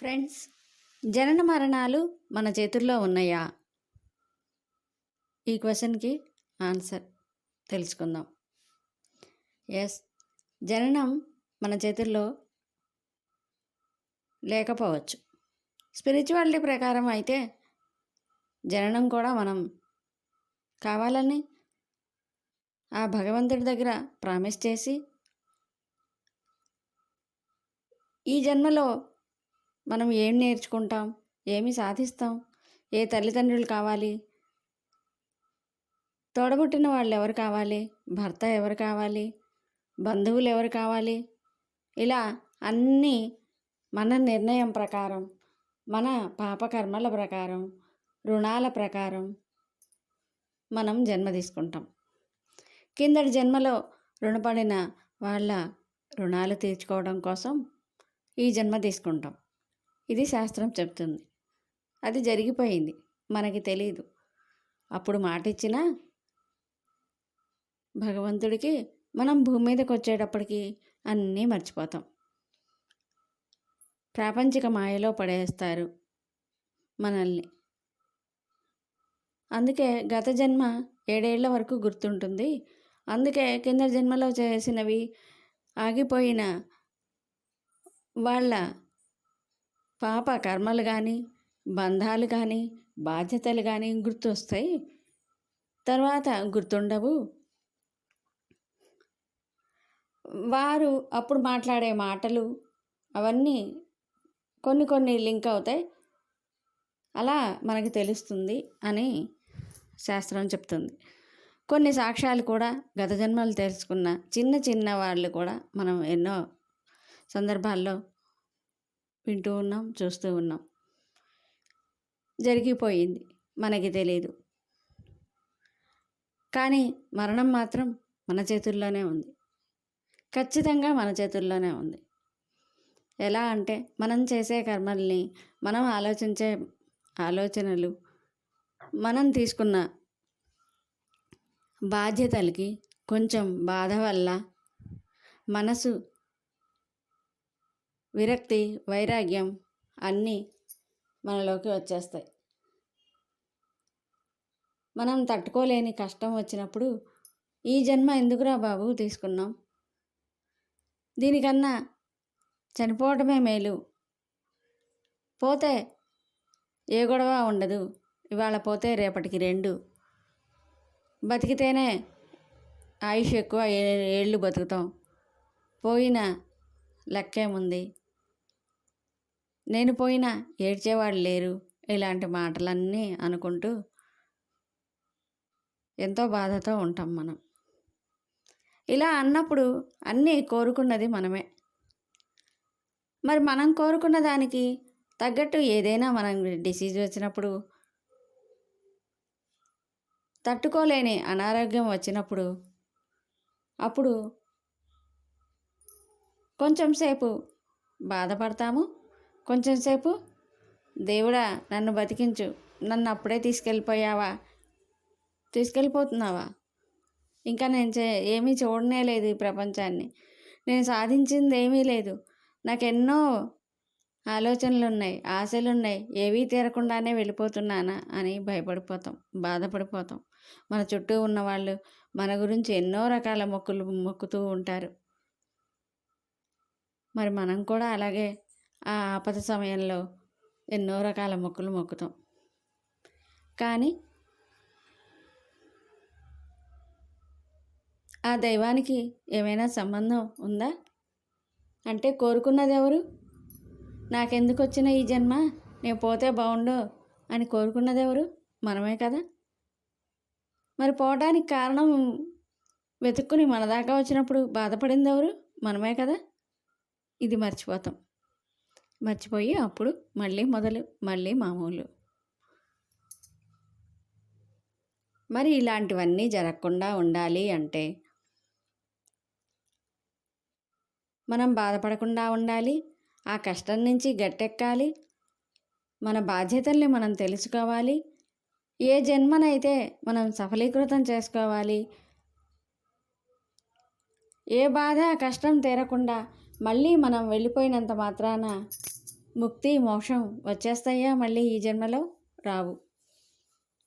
Friends జనన మరణాలు మన చేతుల్లో ఉన్నాయా? ఈ క్వశ్చన్కి ఆన్సర్ తెలుసుకుందాం. ఎస్ జననం మన చేతుల్లో లేకపోవచ్చు. స్పిరిచువాలిటీ ప్రకారం అయితే జననం కూడా మనం కావాలని ఆ భగవంతుడి దగ్గర ప్రామిస్ చేసి ఈ జన్మలో మనం ఏం నేర్చుకుంటాం? ఏమి సాధిస్తాం? ఏ తల్లిదండ్రులు కావాలి? తోడబుట్టిన వాళ్ళు ఎవరు కావాలి? భర్త ఎవరు కావాలి? బంధువులు ఎవరు కావాలి? ఇలా అన్నీ మన నిర్ణయం ప్రకారం మన పాపకర్మల ప్రకారం రుణాల ప్రకారం మనం జన్మ తీసుకుంటాం. కిందటి జన్మలో రుణపడిన వాళ్ళ రుణాలు తీర్చుకోవడం కోసం ఈ జన్మ తీసుకుంటాం. ఇది శాస్త్రం చెప్తుంది. అది జరిగిపోయింది. మనకి తెలియదు అప్పుడు మాట ఇచ్చినా భగవంతుడికి మనం భూమి మీదకి వచ్చేటప్పటికి అన్నీ మర్చిపోతాం. ప్రాపంచిక మాయలో పడేస్తారు మనల్ని. అందుకే గత జన్మ ఏడేళ్ళ వరకు గుర్తుంటుంది. అందుకే కింద జన్మలో చేసినవి ఆగిపోయిన వాళ్ళ పాప కర్మలు కానీ బంధాలు కానీ బాధ్యతలు కానీ గుర్తొస్తాయి. తర్వాత గుర్తుండవు. వారు అప్పుడు మాట్లాడే మాటలు అవన్నీ కొన్ని కొన్ని లింక్ అవుతాయి. అలా మనకి తెలుస్తుంది అని శాస్త్రం చెప్తుంది. కొన్ని సాక్ష్యాలు కూడా గత జన్మలు తెలుసుకున్న చిన్న చిన్న వాళ్ళు కూడా మనం ఎన్నో సందర్భాల్లో వింటూ ఉన్నాం చూస్తూ ఉన్నాం. జరిగిపోయింది. మనకి తెలియదు కానీ మరణం మాత్రం మన చేతుల్లోనే ఉంది. ఖచ్చితంగా మన చేతుల్లోనే ఉంది. ఎలా అంటే మనం చేసే కర్మల్ని మనం ఆలోచించే ఆలోచనలు మనం తీసుకున్న బాధ్యతలకి కొంచెం బాధ వల్ల మనసు విరక్తి వైరాగ్యం అన్నీ మనలోకి వచ్చేస్తాయి. మనం తట్టుకోలేని కష్టం వచ్చినప్పుడు ఈ జన్మ ఎందుకురా బాబు తీసుకున్నాం? దీనికన్నా చనిపోవటమే మేలు. పోతే ఏ గొడవ ఉండదు. ఇవాళ పోతే రేపటికి రెండు. బతికితేనే ఆయుష్ ఎక్కువ ఏళ్ళు బతుకుతాం. పోయిన లెక్కేముంది? నేను పోయినా ఏడ్చేవాళ్ళు లేరు. ఇలాంటి మాటలన్నీ అనుకుంటూ ఎంతో బాధతో ఉంటాం మనం. ఇలా అన్నప్పుడు అన్నీ కోరుకున్నది మనమే. మరి మనం కోరుకున్న దానికి తగ్గట్టు ఏదైనా మనం డిసీజ్ వచ్చినప్పుడు తట్టుకోలేని అనారోగ్యం వచ్చినప్పుడు అప్పుడు కొంచెం సేపు బాధపడతాము. కొంచెం సేపు. దేవుడా నన్ను బతికించు. నన్ను అప్పుడే తీసుకెళ్ళిపోయావా? తీసుకెళ్ళిపోతున్నావా? ఇంకా నేను చే ఏమీ చూడనే లేదు ఈ ప్రపంచాన్ని. నేను సాధించింది ఏమీ లేదు. నాకు ఎన్నో ఆలోచనలు ఉన్నాయి ఆశలు ఉన్నాయి ఏవీ తీరకుండానే వెళ్ళిపోతున్నానా అని భయపడిపోతాం బాధపడిపోతాం. మన చుట్టూ ఉన్నవాళ్ళు మన గురించి ఎన్నో రకాల మొక్కులు మొక్కుతూ ఉంటారు. మరి మనం కూడా అలాగే ఆ ఆపద సమయంలో ఎన్నో రకాల మొక్కులు మొక్కుతాం. కానీ ఆ దైవానికి ఏమైనా సంబంధం ఉందా? అంటే కోరుకున్నది ఎవరు? నాకెందుకు వచ్చిన ఈ జన్మ? నేను పోతే బాగుండు అని కోరుకున్నది ఎవరు? మనమే కదా. మరి పోవడానికి కారణం వెతుక్కుని మన దాకా వచ్చినప్పుడు బాధపడింది ఎవరు? మనమే కదా. ఇది మర్చిపోతాం. మర్చిపోయి అప్పుడు మళ్ళీ మొదలు మళ్ళీ మామూలు. మరి ఇలాంటివన్నీ జరగకుండా ఉండాలి అంటే? మనం బాధపడకుండా ఉండాలి ఆ కష్టం నుంచి గట్టెక్కాలి మన బాధ్యతల్ని మనం తెలుసుకోవాలి ఏ జన్మనైతే మనం సఫలీకృతం చేసుకోవాలి ఏ బాధ కష్టం తీరకుండా మళ్ళీ మనం వెళ్ళిపోయినంత మాత్రాన ముక్తి మోక్షం వచ్చేస్తాయా మళ్ళీ ఈ జన్మలో? రావు.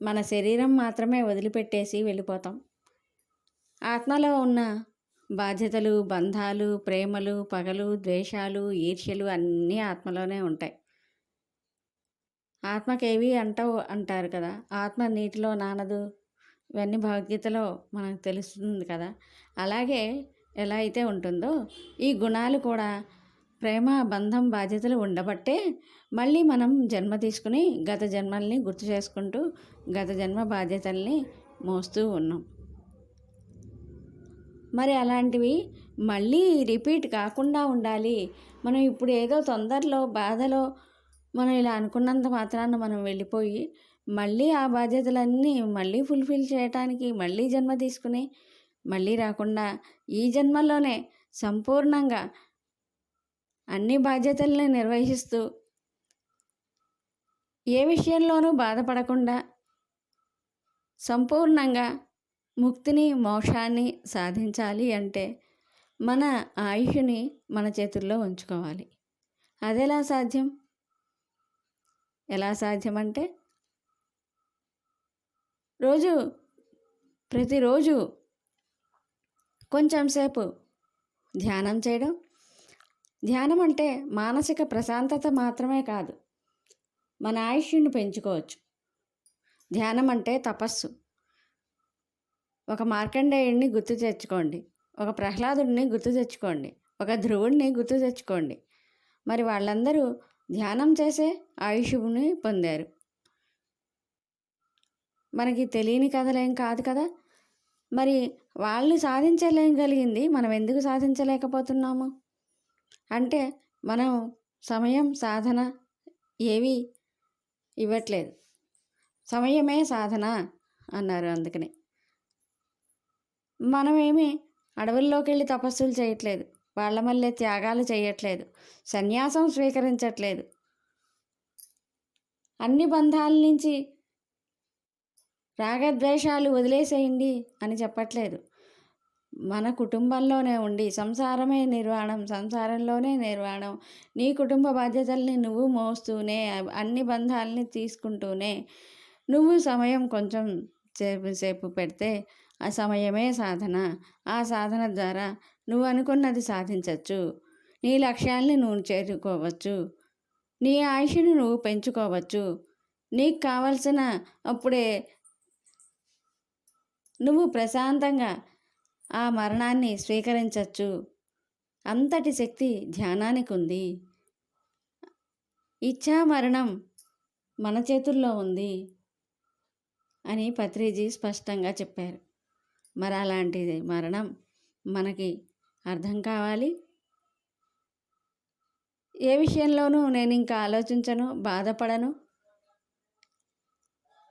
మన శరీరం మాత్రమే వదిలిపెట్టేసి వెళ్ళిపోతాం. ఆత్మలో ఉన్న బాధ్యతలు బంధాలు ప్రేమలు పగలు ద్వేషాలు ఈర్ష్యలు అన్నీ ఆత్మలోనే ఉంటాయి. ఆత్మకేవి అంటావు అంటారు కదా. ఆత్మ నీటిలో నానదు. ఇవన్నీ భగవద్గీతలో మనకు తెలుస్తుంది కదా. అలాగే ఎలా అయితే ఉంటుందో ఈ గుణాలు కూడా ప్రేమ బంధం బాధ్యతలు ఉండబట్టే మళ్ళీ మనం జన్మ తీసుకుని గత జన్మల్ని గుర్తు చేసుకుంటూ గత జన్మ బాధ్యతల్ని మోస్తూ ఉన్నాం. మరి అలాంటివి మళ్ళీ రిపీట్ కాకుండా ఉండాలి. మనం ఇప్పుడు ఏదో తొందరలో బాధలో మనం ఇలా అనుకున్నంత మాత్రాన మనం వెళ్ళిపోయి మళ్ళీ ఆ బాధ్యతలన్నీ మళ్ళీ ఫుల్ఫిల్ చేయటానికి మళ్ళీ జన్మ తీసుకుని మళ్ళీ రాకుండా ఈ జన్మలోనే సంపూర్ణంగా అన్ని బాధ్యతల్ని నిర్వహిస్తూ ఏ విషయంలోనూ బాధపడకుండా సంపూర్ణంగా ముక్తిని మోక్షాన్ని సాధించాలి అంటే మన ఆయుష్ని మన చేతుల్లో ఉంచుకోవాలి. అదెలా సాధ్యం? ఎలా సాధ్యం అంటే రోజు ప్రతిరోజు కొంచెంసేపు ధ్యానం చేయడం. ధ్యానం అంటే మానసిక ప్రశాంతత మాత్రమే కాదు మన ఆయుష్యుని పెంచుకోవచ్చు. ధ్యానం అంటే తపస్సు. ఒక మార్కండేయుడిని గుర్తు తెచ్చుకోండి ఒక ప్రహ్లాదుడిని గుర్తు తెచ్చుకోండి ఒక ధ్రువుడిని గుర్తు తెచ్చుకోండి. మరి వాళ్ళందరూ ధ్యానం చేసే ఆయుష్ని పొందారు. మనకి తెలియని కథలేం కాదు కదా? మరి వాళ్ళు సాధించలేగలిగింది. మనం ఎందుకు సాధించలేకపోతున్నాము? అంటే మనం సమయం సాధన ఏవి ఇవ్వట్లేదు. సమయమే సాధన అన్నారు అందుకని. మనమేమి అడవుల్లోకి వెళ్ళి తపస్సులు చేయట్లేదు. వాళ్ళ మళ్ళీ త్యాగాలు చేయట్లేదు. సన్యాసం స్వీకరించట్లేదు. అన్ని బంధాల నుంచి రాగద్వేషాలు వదిలేసేయండి అని చెప్పట్లేదు. మన కుటుంబంలోనే ఉండి సంసారమే నిర్వాణం సంసారంలోనే నిర్వాణం. నీ కుటుంబ బాధ్యతల్ని నువ్వు మోస్తూనే అన్ని బంధాలని తీసుకుంటూనే నువ్వు సమయం కొంచెం సేపు సేపు పెడితే ఆ సమయమే సాధన. ఆ సాధన ద్వారా నువ్వు అనుకున్నది సాధించవచ్చు నీ లక్ష్యాల్ని నువ్వు చేరుకోవచ్చు. నీ ఆయుష్ను నువ్వు పెంచుకోవచ్చు. నీకు కావలసిన అప్పుడే నువ్వు ప్రశాంతంగా ఆ మరణాన్ని స్వీకరించవచ్చు అంతటి శక్తి ధ్యానానికి ఉంది ఇచ్చా మరణం మన చేతుల్లో ఉంది అని పత్రిజీ స్పష్టంగా చెప్పారు. మరి అలాంటిది మరణం మనకి అర్థం కావాలి? ఏ విషయంలోనూ నేను ఇంకా ఆలోచించను బాధపడను.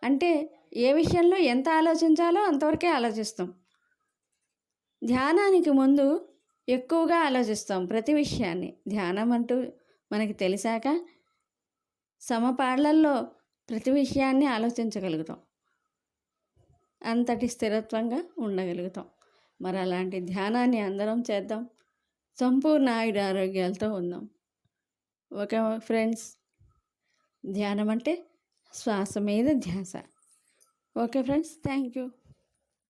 అంటే ఏ విషయంలో ఎంత ఆలోచించాలో అంతవరకే ఆలోచిస్తాం. ధ్యానానికి ముందు ఎక్కువగా ఆలోచిస్తాం ప్రతి విషయాన్ని. ధ్యానం అంటూ మనకి తెలిసాక సమపాళ్ళల్లో ప్రతి విషయాన్ని ఆలోచించగలుగుతాం. అంతటి స్థిరత్వంగా ఉండగలుగుతాం. మరి అలాంటి ధ్యానాన్ని అందరం చేద్దాం. సంపూర్ణ ఆయుడ ఆరోగ్యాలతో ఉందాం. ఓకే ఫ్రెండ్స్ ధ్యానం అంటే శ్వాస మీద ధ్యాస ఓకే ఫ్రెండ్స్ థ్యాంక్ యూ